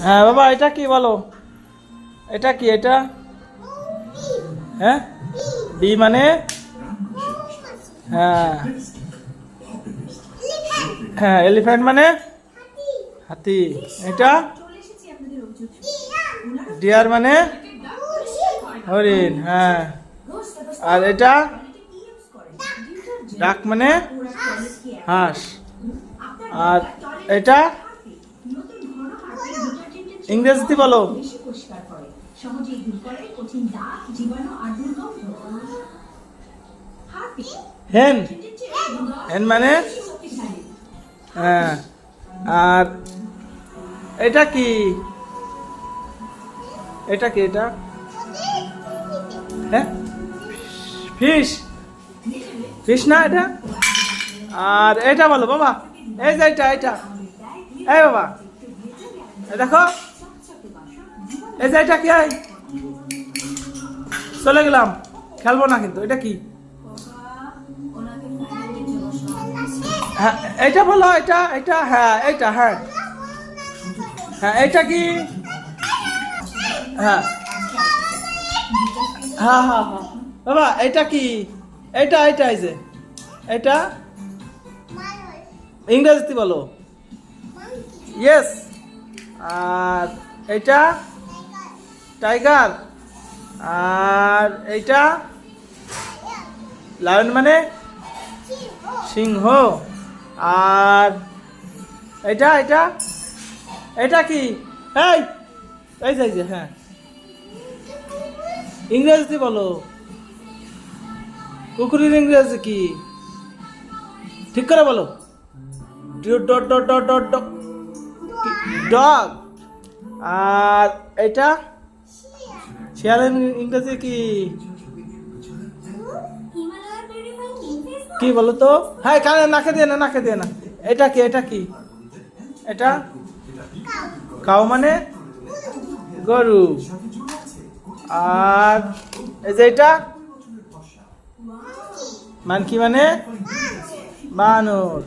হ্যাঁ বাবা, এটা কি বলো? এটা কি, এটা? হ্যাঁ? বি মানে? হ্যাঁ। হ্যাঁ এলিফ্যান্ট মানে? হাতি। এটা? ডিয়ার মানে? হরিণ হ্যাঁ। আর এটা? ডাক মানে? হাঁস। আর এটা? ইংরেজিতে বলো। পরিষ্কার করে। সহজেই দূর করে কঠিন দাগ জীবাণু আর দুর্গন্ধ হেন। হেন মানে? হ্যাঁ। আর এটা কি? এটা কি এটা? হ্যাঁ? ফিশ। ফিশ না এটা? আর এটা বলো বাবা। এই যে এটা এটা। এই বাবা। দেখো। এই যে এটা কি? চলে গেলাম। খেলব না কিন্তু, এটা কি? হ্যাঁ এটা বলো, এটা এটা হ্যাঁ এটা হ্যাঁ। হ্যাঁ এটা কি? হ্যাঁ। হ্যাঁ হ্যাঁ হ্যাঁ। বাবা, এটা কি? এটা এটা যে। এটা? ইংরেজিতে বলো। ইয়েস আর এটা? টাইগার। আর এইটা লায়ন মানে? সিংহ। আর এটা এটা এটা কি? এই এই যে হ্যাঁ। ইংরেজিতে বলো। কুকুরের ইংরেজি কি? ঠিক করে বলো। ডগ। আর এটা শিয়ালের ইংরেজি কি? কি বলো তো? হ্যাঁ কানে নাকে দিয়ে না, নাকে দিয়ে না। এটা কি এটা কি? এটা? কাউ মানে? গরু। আর এই যে এটা? মানকি মানে? বানর।